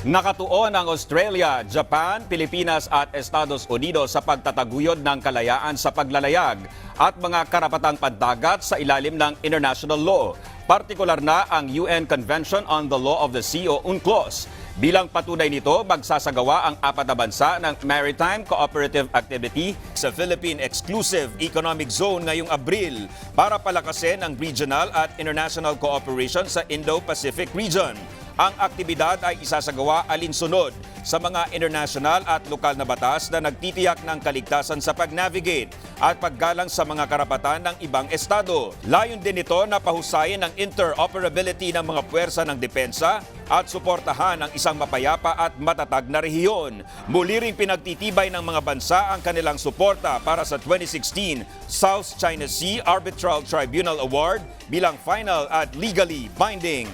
Nakatuon ang Australia, Japan, Pilipinas at Estados Unidos sa pagtataguyod ng kalayaan sa paglalayag at mga karapatang pandagat sa ilalim ng international law. Partikular na ang UN Convention on the Law of the Sea o UNCLOS. Bilang patunay nito, magsasagawa ang apat na bansa ng Maritime Cooperative Activity sa Philippine Exclusive Economic Zone ngayong Abril para palakasin ang regional at international cooperation sa Indo-Pacific region. Ang aktibidad ay isasagawa alinsunod sa mga international at lokal na batas na nagtitiyak ng kaligtasan sa pag-navigate at paggalang sa mga karapatan ng ibang estado. Layon din ito na pahusayin ang interoperability ng mga puwersa ng depensa at suportahan ang isang mapayapa at matatag na rehiyon. Muli ring pinagtitibay ng mga bansa ang kanilang suporta para sa 2016 South China Sea Arbitral Tribunal Award bilang final at legally binding.